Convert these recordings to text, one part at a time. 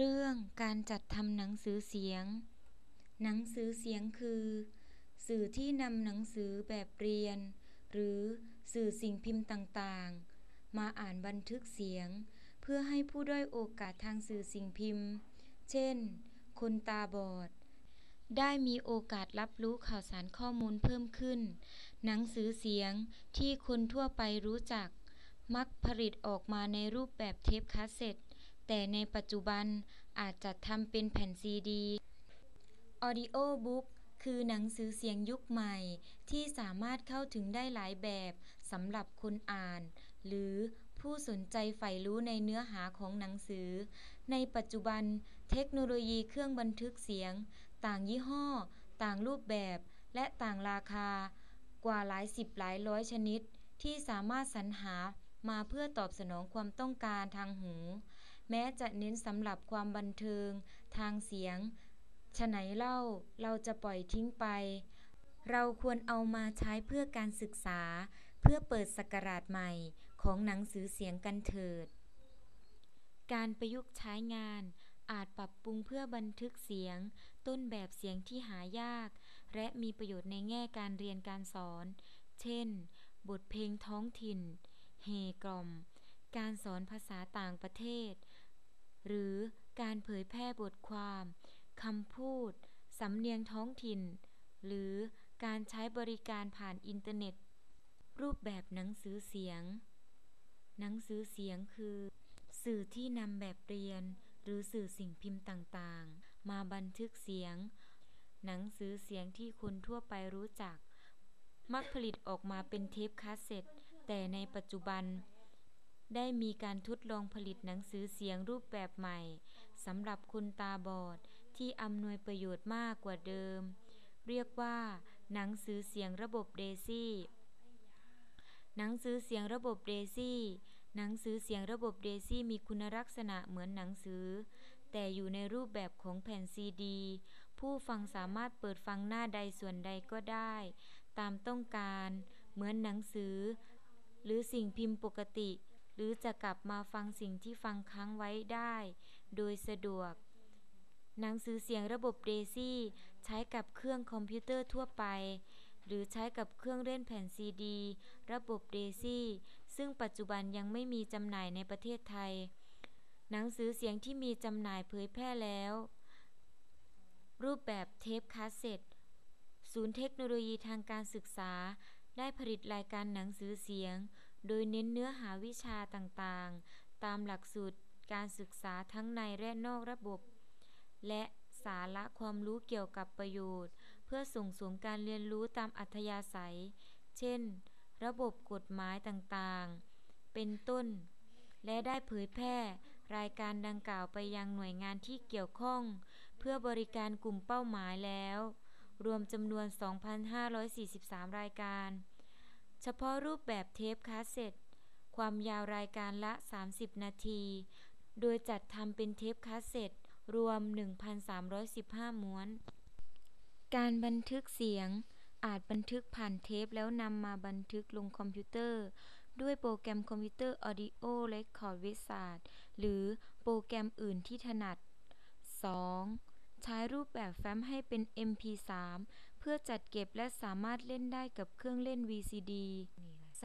เรื่องการจัดทำหนังสือเสียง หนังสือเสียงคือ สื่อที่นำหนังสือแบบเรียน หรือสื่อสิ่งพิมพ์ต่างๆ มาอ่านบันทึกเสียง เพื่อให้ผู้ด้อยโอกาสทางสื่อสิ่งพิมพ์ เช่น คนตาบอด ได้มีโอกาสรับรู้ข่าวสารข้อมูลเพิ่มขึ้น หนังสือเสียงที่คนทั่วไปรู้จัก มักผลิตออกมาในรูปแบบเทปคาสเซ็ต แต่ในปัจจุบันอาจจัดทำเป็นแผ่นซีดี Audio Book คือหนังสือเสียงยุคใหม่ ที่สามารถเข้าถึงได้หลายแบบสำหรับคนอ่าน หรือผู้สนใจใฝ่รู้ในเนื้อหาของหนังสือ ในปัจจุบัน เทคโนโลยีเครื่องบันทึกเสียง ต่างยี่ห้อ ต่างรูปแบบ และต่างราคา กว่าหลายสิบหลายร้อยชนิด ที่สามารถสรรหามาเพื่อตอบสนองความต้องการทางหู แม้จะเน้นสำหรับความบันเทิงทางเสียง ฉะไหนเล่าเราจะปล่อยทิ้งไป เราควรเอามาใช้เพื่อการศึกษา เพื่อเปิดศักราชใหม่ของหนังสือเสียงกันเถิด การประยุกต์ใช้งานอาจปรับปรุงเพื่อบันทึกเสียง ต้นแบบเสียงที่หายาก และมีประโยชน์ในแง่การเรียนการสอน เช่น บทเพลงท้องถิ่น เฮกลอม การสอนภาษาต่างประเทศ หรือการเผยแพร่บทความคำพูด สำเนียงท้องถิ่น หรือการใช้บริการผ่านอินเทอร์เน็ต รูปแบบหนังสือเสียง หนังสือเสียงคือ สื่อที่นำแบบเรียน หรือสื่อสิ่งพิมพ์ต่างๆ มาบันทึกเสียง หนังสือเสียงที่คนทั่วไปรู้จัก มักผลิตออกมาเป็นเทปคาสเซ็ตแต่ในปัจจุบัน ได้มีการทดลองผลิตหนังสือเสียงรูปแบบใหม่สำหรับคนตาบอดที่อำนวยประโยชน์มากกว่าเดิม เรียกว่า หนังสือเสียงระบบเดซี่หนังสือเสียงระบบเดซี่ หนังสือเสียงระบบเดซี่มีคุณลักษณะเหมือนหนังสือ แต่อยู่ในรูปแบบของแผ่นซีดี ผู้ฟังสามารถเปิดฟังหน้าใดส่วนใดก็ได้ ตามต้องการ เหมือนหนังสือ หรือสิ่งพิมพ์ปกติ หรือจะกลับมาฟังสิ่งที่ฟังค้างไว้ได้ โดยสะดวก หนังสือเสียงระบบเดซี่ใช้กับเครื่องคอมพิวเตอร์ทั่วไป หรือใช้กับเครื่องเล่นแผ่นซีดี ระบบเดซี่ซึ่งปัจจุบันยังไม่มีจำหน่ายในประเทศไทย หนังสือเสียงที่มีจำหน่ายเผยแพร่แล้ว รูปแบบเทปคาสเซ็ตศูนย์เทคโนโลยีทางการศึกษาได้ผลิตรายการหนังสือเสียง โดยเน้นเนื้อหาวิชาต่างๆ ตามหลักสูตรการศึกษาทั้งในและนอกระบบ และสาระความรู้เกี่ยวกับประโยชน์ เพื่อส่งเสริมการเรียนรู้ตามอัธยาศัย เช่น ระบบกฎหมายต่างๆ เป็นต้น และได้เผยแพร่ รายการดังกล่าวไปยังหน่วยงานที่เกี่ยวข้อง เพื่อบริการกลุ่มเป้าหมายแล้ว รวมจำนวน 2,543 รายการ เฉพาะรูปแบบเทปคาสเซ็ตความยาวรายการละ 30 นาที โดยจัดทำเป็นเทปคาสเซ็ตรวม 1,315 ม้วน การบันทึกเสียงอาจบันทึกผ่านเทปแล้วนำมาบันทึกลงคอมพิวเตอร์ ด้วยโปรแกรมคอมพิวเตอร์ Audio Record Wizard หรือโปรแกรมอื่นที่ถนัด 2. ใช้รูปแบบแฟ้มให้เป็น MP3 เพื่อจัดเก็บและสามารถเล่นได้กับเครื่องเล่น VCD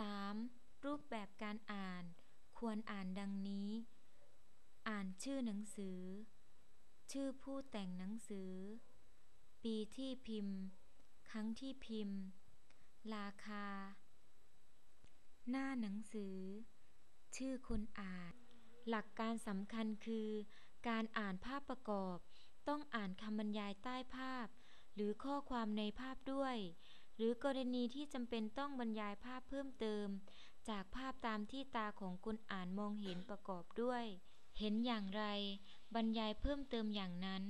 3. รูปแบบการอ่าน ควรอ่านดังนี้ อ่านชื่อหนังสือ ชื่อผู้แต่งหนังสือ ปีที่พิมพ์ ครั้งที่พิมพ์ ราคา หน้าหนังสือ ชื่อคนอ่าน หลักการสำคัญคือ การอ่านภาพประกอบ ต้องอ่านคำบรรยายใต้ภาพ หรือข้อความในภาพด้วย หรือกรณีที่จำเป็นต้องบรรยายภาพเพิ่มเติม จากภาพตามที่ตาของคนอ่านมองเห็นประกอบด้วย เห็นอย่างไร บรรยายเพิ่มเติมอย่างนั้น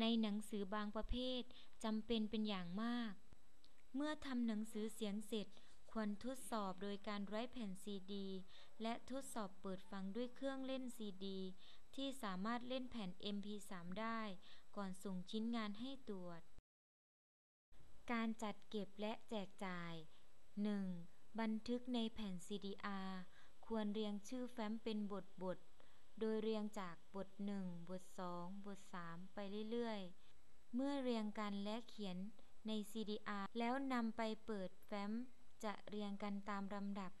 ในหนังสือบางประเภทจำเป็นเป็นอย่างมาก เมื่อทำหนังสือเสียงเสร็จควรทดสอบโดยการร้อยแผ่นซีดี และทดสอบเปิดฟังด้วยเครื่องเล่นซีดี ที่สามารถเล่นแผ่น MP3 ได้ ก่อนส่งชิ้นงานให้ตรวจ การจัดเก็บและแจกจ่าย 1. บันทึกในแผ่นซีดีอาร์ควรเรียงชื่อแฟ้มเป็นบทบท โดยเรียงจากบท 1 บท 2 บท 3 ไปเรื่อยๆ เมื่อเรียงกันและเขียนใน CDR แล้วนำไปเปิดแฟ้ม จะเรียงกันตามลำดับ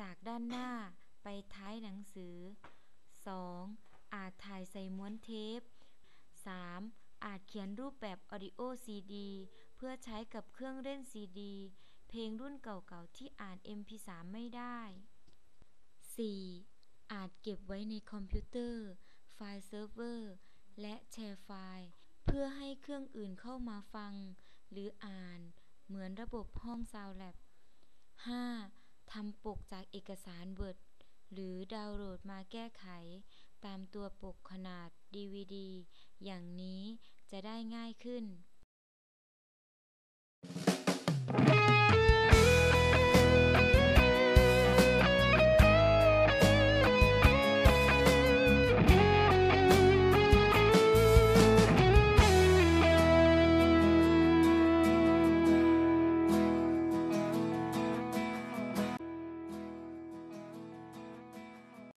จากด้านหน้าไปท้ายหนังสือ 2. อาจถ่ายใส่ม้วนเทป 3. อาจเขียนรูปแบบ Audio CD เพื่อใช้กับเครื่องเล่น CD เพลงรุ่นเก่าๆที่อ่าน MP3 ไม่ได้ 4. อาจเก็บไว้ในคอมพิวเตอร์ ไฟล์เซิร์ฟเวอร์ และแชร์ไฟล์ เพื่อให้เครื่องอื่นเข้ามาฟัง หรืออ่าน เหมือนระบบห้อง SoundLab 5. ทำปกจากเอกสาร Word หรือดาวน์โหลดมาแก้ไข ตามตัวปกขนาด DVD อย่างนี้จะได้ง่ายขึ้น